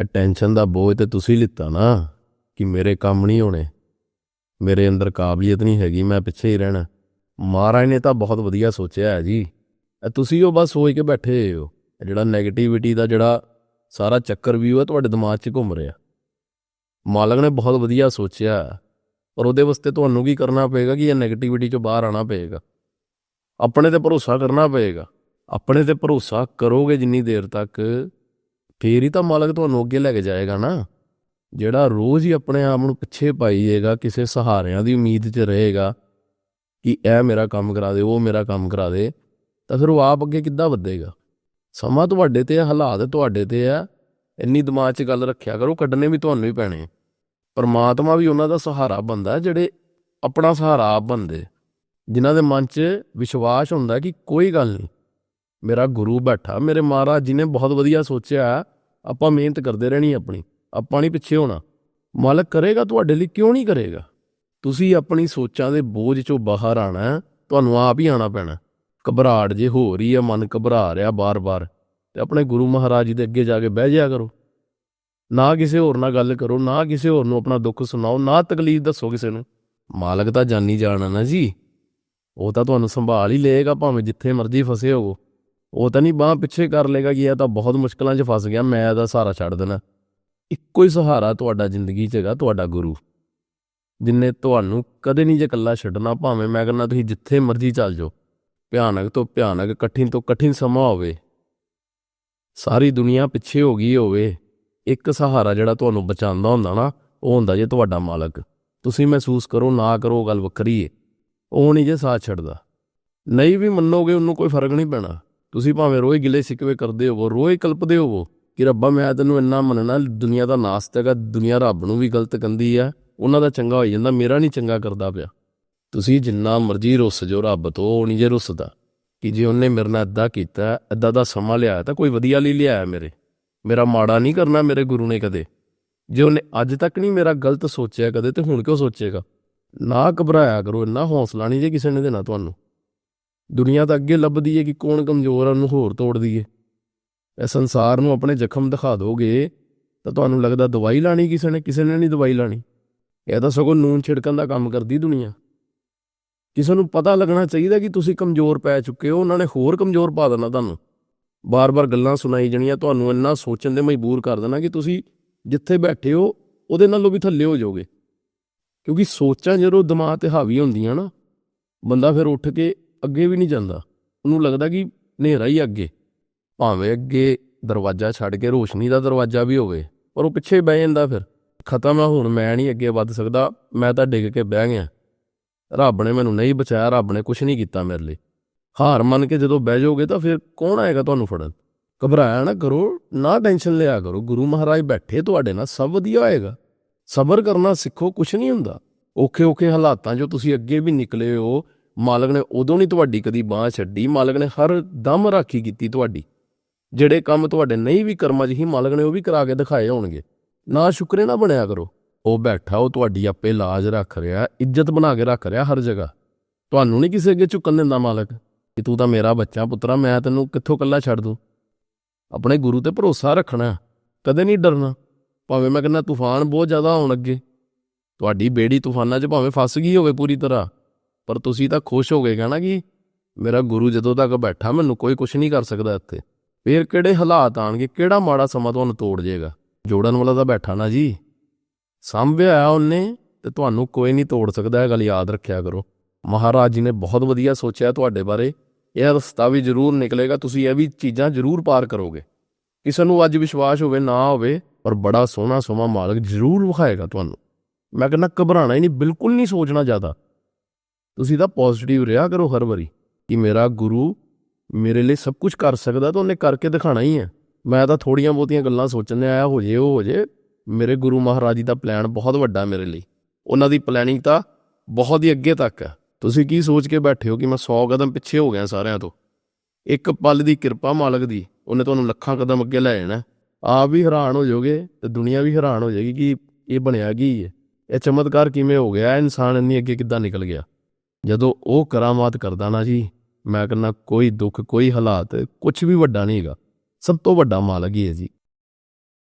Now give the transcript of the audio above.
ਇਹ ਟੈਨਸ਼ਨ ਦਾ ਬੋਝ ਤੇ ਤੁਸੀਂ ਲਿੱਤਾ ਨਾ ਕਿ ਮੇਰੇ ਕੰਮ ਨਹੀਂ ਹੋਣੇ। ਮੇਰੇ ਅੰਦਰ ਕਾਬਲੀਅਤ ਨਹੀਂ ਹੈਗੀ, ਮੈਂ ਪਿੱਛੇ ਹੀ ਰਹਿਣਾ। ਮਹਾਰਾਜ ਨੇ ਤਾਂ ਬਹੁਤ ਵਧੀਆ ਸੋਚਿਆ ਹੈ ਜੀ। ਇਹ ਤੁਸੀਂ ਉਹ ਬਸ ਸੋਚ ਕੇ ਬੈਠੇ ਹੋ। ਜਿਹੜਾ 네ਗੇਟਿਵਿਟੀ ਦਾ ਜਿਹੜਾ ਸਾਰਾ ਚੱਕਰ ਵੀ ਉਹ ਤੁਹਾਡੇ ਦਿਮਾਗ 'ਚ ਘੁੰਮ ਰਿਹਾ। ਮਾਲਕ ਨੇ ਬਹੁਤ ਵਧੀਆ ਸੋਚਿਆ। ਪਰ ਉਹਦੇ ਵਾਸਤੇ ਤੁਹਾਨੂੰ ਕੀ ਕਰਨਾ ਪਏਗਾ ਕਿ ਇਹ 네ਗੇਟਿਵਿਟੀ 'ਚੋਂ ਬਾਹਰ ਆਣਾ ਪਏਗਾ? ਆਪਣੇ ਤੇ ਭਰੋਸਾ ਕਰਨਾ ਪਏਗਾ। ਆਪਣੇ ਤੇ ਭਰੋਸਾ ਕਰੋਗੇ ਜਿੰਨੀ ਦੇਰ ਤੱਕ ਫੇਰ ਹੀ ਤਾਂ ਮਾਲਕ ਤੁਹਾਨੂੰ ਅੱਗੇ ਲੈ ਕੇ ਜਾਏਗਾ ਨਾ। ਜਿਹੜਾ ਰੋਜ਼ ਹੀ ਆਪਣੇ ਆਪ ਨੂੰ ਪਿੱਛੇ ਪਾਈਏਗਾ, ਕਿਸੇ ਸਹਾਰਿਆਂ ਦੀ ਉਮੀਦ 'ਚ ਰਹੇਗਾ ਕਿ ਇਹ ਮੇਰਾ ਕੰਮ ਕਰਾ ਦੇ, ਉਹ ਮੇਰਾ ਕੰਮ ਕਰਾ ਦੇ, ਤਾਂ ਫਿਰ ਉਹ ਆਪ ਅੱਗੇ ਕਿੱਦਾਂ ਵਧੇਗਾ? ਸਮਾਂ ਤੁਹਾਡੇ ਤੇ ਹੈ, ਹਾਲਾਤ ਤੁਹਾਡੇ ਤੇ ਹੈ। ਇੰਨੀ ਦਿਮਾਗ 'ਚ ਗੱਲ ਰੱਖਿਆ ਕਰੋ, ਕੱਢਣੇ ਵੀ ਤੁਹਾਨੂੰ ਹੀ ਪੈਣੇ। ਪਰਮਾਤਮਾ ਵੀ ਉਹਨਾਂ ਦਾ ਸਹਾਰਾ ਬੰਦਾ ਜਿਹੜੇ ਆਪਣਾ ਸਹਾਰਾ ਆਪ ਬੰਦੇ ਜਿਨ੍ਹਾਂ ਦੇ ਮਨ 'ਚ ਵਿਸ਼ਵਾਸ ਹੁੰਦਾ ਕਿ ਕੋਈ ਗੱਲ ਨਹੀਂ, ਮੇਰਾ ਗੁਰੂ ਬੈਠਾ, ਮੇਰੇ ਮਹਾਰਾਜ ਜੀ ਨੇ ਬਹੁਤ ਵਧੀਆ ਸੋਚਿਆ ਆਪਾਂ ਮਿਹਨਤ ਕਰਦੇ ਰਹਿਣੀ ਆਪਣੀ, ਆਪਾਂ ਨਹੀਂ ਪਿੱਛੇ ਹੋਣਾ। ਮਾਲਕ ਕਰੇਗਾ ਤੁਹਾਡੇ ਲਈ, ਕਿਉਂ ਨਹੀਂ ਕਰੇਗਾ? ਤੁਸੀਂ ਆਪਣੀ ਸੋਚਾਂ ਦੇ ਬੋਝ ਚੋਂ ਬਾਹਰ ਆਣਾ ਤੁਹਾਨੂੰ ਆਪ ਹੀ ਆਣਾ ਪੈਣਾ ਘਬਰਾਹਟ ਜੇ ਹੋ ਰਹੀ ਹੈ ਮਨ ਘਬਰਾ ਰਿਹਾ ਬਾਰ-ਬਾਰ, ਤੇ ਆਪਣੇ ਗੁਰੂ ਮਹਾਰਾਜ ਜੀ ਦੇ ਅੱਗੇ ਜਾ ਕੇ ਬਹਿ ਜਾਇਆ ਕਰੋ। ਨਾ ਕਿਸੇ ਹੋਰ ਨਾਲ ਗੱਲ ਕਰੋ, ਨਾ ਕਿਸੇ ਹੋਰ ਨੂੰ ਆਪਣਾ ਦੁੱਖ ਸੁਣਾਓ, ਨਾ ਤਕਲੀਫ ਦੱਸੋ ਕਿਸੇ ਨੂੰ। ਮਾਲਕ ਤਾਂ ਜਾਨੀ ਜਾਣਾ ਨਾ ਜੀ। ਉਹ ਤਾਂ ਤੁਹਾਨੂੰ ਸੰਭਾਲ ਹੀ ਲਏਗਾ, ਭਾਵੇਂ ਜਿੱਥੇ ਮਰਜ਼ੀ ਫਸੇ ਹੋਵੋ। ਉਹ ਤਾਂ ਨਹੀਂ ਬਾਹ ਪਿੱਛੇ ਕਰ ਲੇਗਾ ਕਿ ਇਹ ਤਾਂ ਬਹੁਤ ਮੁਸ਼ਕਲਾਂ 'ਚ ਫਸ ਗਿਆ, ਮੈਂ ਇਹਦਾ ਸਹਾਰਾ ਛੱਡ ਦੇਣਾ। ਇੱਕੋ ਹੀ ਸਹਾਰਾ ਤੁਹਾਡਾ ਜ਼ਿੰਦਗੀ 'ਚ ਹੈਗਾ, ਤੁਹਾਡਾ ਗੁਰੂ। ਜਿਨੇ ਤੁਹਾਨੂੰ ਕਦੇ ਨਹੀਂ ਜੇ ਇਕੱਲਾ ਛੱਡਣਾ, ਭਾਵੇਂ ਮੈਂ ਕਹਿੰਦਾ ਤੁਸੀਂ ਜਿੱਥੇ ਮਰਜ਼ੀ ਚੱਲ ਜਾਓ, ਭਿਆਨਕ ਤੋਂ ਭਿਆਨਕ, ਕਠਿਨ ਤੋਂ ਕਠਿਨ ਸਮਾਂ ਹੋਵੇ, ਸਾਰੀ ਦੁਨੀਆ ਪਿੱਛੇ ਹੋ ਗਈ ਹੋਵੇ, ਇੱਕ ਸਹਾਰਾ ਜਿਹੜਾ ਤੁਹਾਨੂੰ ਬਚਾਉਂਦਾ ਹੁੰਦਾ ਨਾ, ਉਹ ਹੁੰਦਾ ਜੇ ਤੁਹਾਡਾ ਮਾਲਕ। ਤੁਸੀਂ ਮਹਿਸੂਸ ਕਰੋ, ਨਾ ਕਰੋ ਗੱਲ ਵੱਖਰੀ ਏ। ਉਹ ਨਹੀਂ ਜੇ ਸਾਥ ਛੱਡਦਾ। ਨਹੀਂ ਵੀ ਮੰਨੋਗੇ, ਉਹਨੂੰ ਕੋਈ ਫ਼ਰਕ ਨਹੀਂ ਪੈਣਾ। ਤੁਸੀਂ ਭਾਵੇਂ ਰੋਜ਼ ਗਿਲੇ ਸਿਕਵੇ ਕਰਦੇ ਹੋਵੋ, ਰੋਜ਼ ਕਲਪਦੇ ਹੋਵੋ ਕਿ ਰੱਬਾ, ਮੈਂ ਤੈਨੂੰ ਇੰਨਾ ਮੰਨਣਾ, ਦੁਨੀਆ ਦਾ ਨਾਸਤਕ ਹੈ ਦੁਨੀਆ ਰੱਬ ਨੂੰ ਵੀ ਗਲਤ ਕੰਦੀ ਆ, ਉਹਨਾਂ ਦਾ ਚੰਗਾ ਹੋਈ ਜਾਂਦਾ, ਮੇਰਾ ਨਹੀਂ ਚੰਗਾ ਕਰਦਾ ਪਿਆ। ਤੁਸੀਂ ਜਿੰਨਾ ਮਰਜ਼ੀ ਰੁੱਸ ਜੋ ਰੱਬ ਤੋਂ, ਉਹ ਨਹੀਂ ਜੇ ਰੁੱਸਦਾ। ਕਿ ਜੇ ਉਹਨੇ ਮੇਰੇ ਨਾਲ ਇਦਾਂ ਕੀਤਾ ਇਦਾਂ ਦਾ ਸਮਾਂ ਲਿਆ ਤਾਂ ਕੋਈ ਵਧੀਆ ਲਈ ਲਿਆਇਆ ਮੇਰੇ। ਮੇਰਾ ਮਾੜਾ ਨਹੀਂ ਕਰਨਾ ਮੇਰੇ ਗੁਰੂ ਨੇ ਕਦੇ। ਜੇ ਉਹਨੇ ਅੱਜ ਤੱਕ ਨਹੀਂ ਮੇਰਾ ਗਲਤ ਸੋਚਿਆ ਕਦੇ, ਤੇ ਹੁਣ ਕਿਉਂ ਸੋਚੇਗਾ? ਨਾ ਘਬਰਾਇਆ ਕਰੋ, ਇੰਨਾ ਹੌਸਲਾ ਨਹੀਂ ਜੇ ਕਿਸੇ ਨੇ ਦੇਣਾ ਤੁਹਾਨੂੰ। ਦੁਨੀਆ ਤਾਂ ਅੱਗੇ ਲੱਭਦੀ ਏ ਕਿ ਕੌਣ ਕਮਜ਼ੋਰ ਆ, ਉਹਨੂੰ ਹੋਰ ਤੋੜ ਦਈਏ ਇਹ ਸੰਸਾਰ ਨੂੰ ਆਪਣੇ ਜ਼ਖਮ ਦਿਖਾ ਦੋਗੇ, ਤਾਂ ਤੁਹਾਨੂੰ ਲੱਗਦਾ ਦਵਾਈ ਲਾਣੀ ਕਿਸੇ ਨੇ ਕਿਸੇ ਨੇ ਨਹੀਂ ਦਵਾਈ ਲਾਣੀ। ਇਹ ਤਾਂ ਸਗੋਂ ਨੂਨ ਛਿੜਕਣ ਦਾ ਕੰਮ ਕਰਦੀ ਦੁਨੀਆ। ਕਿਸੇ ਨੂੰ ਪਤਾ ਲੱਗਣਾ ਚਾਹੀਦਾ ਕਿ ਤੁਸੀਂ ਕਮਜ਼ੋਰ ਪੈ ਚੁੱਕੇ ਹੋ, ਉਹਨਾਂ ਨੇ ਹੋਰ ਕਮਜ਼ੋਰ ਪਾ ਦੇਣਾ ਤੁਹਾਨੂੰ। ਬਾਰ-ਬਾਰ ਗੱਲਾਂ ਸੁਣਾਈ ਜਣੀਆਂ, ਤੁਹਾਨੂੰ ਇੰਨਾ ਸੋਚਣ ਦੇ ਮਜਬੂਰ ਕਰ ਦੇਣਾ ਕਿ ਤੁਸੀਂ ਜਿੱਥੇ ਬੈਠੇ ਹੋ, ਉਹਦੇ ਨਾਲੋਂ ਵੀ ਥੱਲੇ ਹੋ ਜਾਓਗੇ। ਕਿਉਂਕਿ ਸੋਚਾਂ ਜਦੋਂ ਦਿਮਾਗ ਤੇ ਹਾਵੀ ਹੁੰਦੀਆਂ ਨਾ, ਬੰਦਾ ਫਿਰ ਉੱਠ ਕੇ ਅੱਗੇ ਵੀ ਨਹੀਂ ਜਾਂਦਾ। ਉਹਨੂੰ ਲੱਗਦਾ ਕਿ ਹਨੇਰਾ ਹੀ ਅੱਗੇ। ਭਾਵੇਂ ਅੱਗੇ ਦਰਵਾਜ਼ਾ ਛੱਡ ਕੇ ਰੋਸ਼ਨੀ ਦਾ ਦਰਵਾਜ਼ਾ ਵੀ ਹੋਵੇ, ਪਰ ਉਹ ਪਿੱਛੇ ਬਹਿ ਜਾਂਦਾ ਫਿਰ। ਖਤਮ ਆ, ਹੁਣ ਮੈਂ ਨਹੀਂ ਅੱਗੇ ਵੱਧ ਸਕਦਾ, ਮੈਂ ਤਾਂ ਡਿੱਗ ਕੇ ਬਹਿ ਗਿਆ। ਰੱਬ ਨੇ ਮੈਨੂੰ ਨਹੀਂ ਬਚਾਇਆ, ਰੱਬ ਨੇ ਕੁਝ ਨਹੀਂ ਕੀਤਾ ਮੇਰੇ ਲਈ। ਹਾਰ ਮੰਨ ਕੇ ਜਦੋਂ ਬਹਿ ਜਾਓਗੇ ਤਾਂ ਫਿਰ ਕੌਣ ਆਏਗਾ ਤੁਹਾਨੂੰ ਫੜਨ? ਘਬਰਾਇਆ ਨਾ ਕਰੋ, ਨਾ ਟੈਨਸ਼ਨ ਲਿਆ ਕਰੋ। ਗੁਰੂ ਮਹਾਰਾਜ ਬੈਠੇ ਤੁਹਾਡੇ ਨਾਲ, ਸਭ ਵਧੀਆ ਹੋਏਗਾ। ਸਬਰ ਕਰਨਾ ਸਿੱਖੋ ਕੁਝ ਨਹੀਂ ਹੁੰਦਾ। ਔਖੇ ਔਖੇ ਹਾਲਾਤਾਂ ਜੋ ਤੁਸੀਂ ਅੱਗੇ ਵੀ ਨਿਕਲੇ ਹੋ। ਮਾਲਕ ਨੇ ਉਦੋਂ ਨਹੀਂ ਤੁਹਾਡੀ ਕਦੀ ਬਾਹ ਛੱਡੀ, ਮਾਲਕ ਨੇ ਹਰ ਦਮ ਰਾਖੀ ਕੀਤੀ ਤੁਹਾਡੀ। ਜਿਹੜੇ ਕੰਮ ਤੁਹਾਡੇ ਨਹੀਂ ਵੀ ਕਰਮਾਂ 'ਚ ਹੀ ਮਾਲਕ ਨੇ ਉਹ ਵੀ ਕਰਾ ਕੇ ਦਿਖਾਏ ਹੋਣਗੇ। ਨਾ ਸ਼ੁਕਰੇ ਨਾ ਬਣਿਆ ਕਰੋ। ਉਹ ਬੈਠਾ, ਉਹ ਤੁਹਾਡੀ ਆਪੇ ਲਾਜ ਰੱਖ ਰਿਹਾ, ਇੱਜ਼ਤ ਬਣਾ ਕੇ ਰੱਖ ਰਿਹਾ ਹਰ ਜਗ੍ਹਾ। ਤੁਹਾਨੂੰ ਨਹੀਂ ਕਿਸੇ ਅੱਗੇ ਝੁਕਣ ਦਿੰਦਾ ਮਾਲਕ ਕਿ ਤੂੰ ਤਾਂ ਮੇਰਾ ਬੱਚਾ ਪੁੱਤਰਾ ਮੈਂ ਤੈਨੂੰ ਕਿੱਥੋਂ ਇਕੱਲਾ ਛੱਡ ਦੂੰ? ਆਪਣੇ ਗੁਰੂ ਤੇ ਭਰੋਸਾ ਰੱਖਣਾ, ਕਦੇ ਨਹੀਂ ਡਰਨਾ। ਭਾਵੇਂ ਮੈਂ ਕਹਿੰਦਾ ਤੂਫਾਨ ਬਹੁਤ ਜ਼ਿਆਦਾ ਆਉਣ ਅੱਗੇ। ਤੁਹਾਡੀ ਬੇੜੀ ਤੂਫਾਨਾਂ 'ਚ ਭਾਵੇਂ ਫਸ ਗਈ ਹੋਵੇ ਪੂਰੀ ਤਰ੍ਹਾਂ। ਪਰ ਤੁਸੀਂ ਤਾਂ ਖੁਸ਼ ਹੋ ਗਏ ਨਾ ਕਿ ਮੇਰਾ ਗੁਰੂ ਜਦੋਂ ਤੱਕ ਬੈਠਾ, ਮੈਨੂੰ ਕੋਈ ਕੁਝ ਨਹੀਂ ਕਰ ਸਕਦਾ ਇੱਥੇ। ਫੇਰ ਕਿਹੜੇ ਹਾਲਾਤ ਆਣਗੇ? ਕਿਹੜਾ ਮਾੜਾ ਸਮਾਂ ਤੁਹਾਨੂੰ ਤੋੜ ਜਾਏਗਾ? ਜੋੜਨ ਵਾਲਾ ਤਾਂ ਬੈਠਾ ਨਾ ਜੀ। ਸੰਭਿਆ ਉਹਨੇ ਤੇ ਤੁਹਾਨੂੰ ਕੋਈ ਨਹੀਂ ਤੋੜ ਸਕਦਾ, ਇਹ ਗੱਲ ਯਾਦ ਰੱਖਿਆ ਕਰੋ। ਮਹਾਰਾਜ ਜੀ ਨੇ ਬਹੁਤ ਵਧੀਆ ਸੋਚਿਆ ਤੁਹਾਡੇ ਬਾਰੇ। ਇਹ ਰਸਤਾ ਵੀ ਜ਼ਰੂਰ ਨਿਕਲੇਗਾ, ਤੁਸੀਂ ਇਹ ਵੀ ਚੀਜ਼ਾਂ ਜ਼ਰੂਰ ਪਾਰ ਕਰੋਗੇ। ਕਿਸੇ ਨੂੰ ਅੱਜ ਵਿਸ਼ਵਾਸ ਹੋਵੇ, ਨਾ ਹੋਵੇ, ਪਰ ਬੜਾ ਸੋਹਣਾ ਸੋਮਾ ਮਾਲਕ ਜ਼ਰੂਰ ਵਿਖਾਏਗਾ ਤੁਹਾਨੂੰ। ਮੈਂ ਕਹਿੰਦਾ ਘਬਰਾਣਾ ਹੀ ਨਹੀਂ, ਬਿਲਕੁਲ ਨਹੀਂ ਸੋਚਣਾ ਜ਼ਿਆਦਾ। ਤੁਸੀਂ ਤਾਂ ਪੋਜ਼ਿਟਿਵ ਰਿਹਾ ਕਰੋ ਹਰ ਵਾਰੀ ਕਿ ਮੇਰਾ ਗੁਰੂ ਮੇਰੇ ਲਈ ਸਭ ਕੁਝ ਕਰ ਸਕਦਾ ਤਾਂ ਉਹਨੇ ਕਰਕੇ ਦਿਖਾਣਾ ਹੀ ਹੈ। ਮੈਂ ਤਾਂ ਥੋੜੀਆਂ ਬਹੁਤੀਆਂ ਗੱਲਾਂ ਸੋਚਣ ਆਇਆ, ਹੋ ਜੇ, ਉਹ ਹੋ ਜੇ। ਮੇਰੇ ਗੁਰੂ ਮਹਾਰਾਜ ਜੀ ਦਾ ਪਲਾਨ ਬਹੁਤ ਵੱਡਾ ਮੇਰੇ ਲਈ। ਉਹਨਾਂ ਦੀ ਪਲੈਨਿੰਗ ਤਾਂ ਬਹੁਤ ਹੀ ਅੱਗੇ ਤੱਕ ਹੈ। ਤੁਸੀਂ ਕੀ ਸੋਚ ਕੇ ਬੈਠੇ ਹੋ ਕਿ ਮੈਂ 100 ਕਦਮ ਪਿੱਛੇ ਹੋ ਗਿਆ ਸਾਰਿਆਂ ਤੋਂ? ਇੱਕ ਪਲ ਦੀ ਕਿਰਪਾ ਮਾਲਕ ਦੀ, ਉਹਨੇ ਤੁਹਾਨੂੰ ਲੱਖਾਂ ਕਦਮ ਅੱਗੇ ਲੈ ਜਾਣਾ। ਆਪ ਵੀ ਹੈਰਾਨ ਹੋ ਜਾਓਗੇ ਤੇ ਦੁਨੀਆ ਵੀ ਹੈਰਾਨ ਹੋ ਜਾਏਗੀ ਕਿ ਇਹ ਬਣਿਆ ਕੀ ਹੈ? ਇਹ ਚਮਤਕਾਰ ਕਿਵੇਂ ਹੋ ਗਿਆ? ਇਨਸਾਨ ਇੰਨੀ ਅੱਗੇ ਕਿੱਦਾਂ ਨਿਕਲ ਗਿਆ? ਜਦੋਂ ਉਹ ਕਰਾਮਾਤ ਕਰਦਾ ਨਾ ਜੀ, ਮੈਂ ਕਹਿੰਦਾ, ਕੋਈ ਦੁੱਖ, ਕੋਈ ਹਾਲਾਤ ਕੁਝ ਵੀ ਵੱਡਾ ਨਹੀਂ ਹੈਗਾ। ਸਭ ਤੋਂ ਵੱਡਾ ਮਾਲਕ ਹੀ ਹੈ ਜੀ।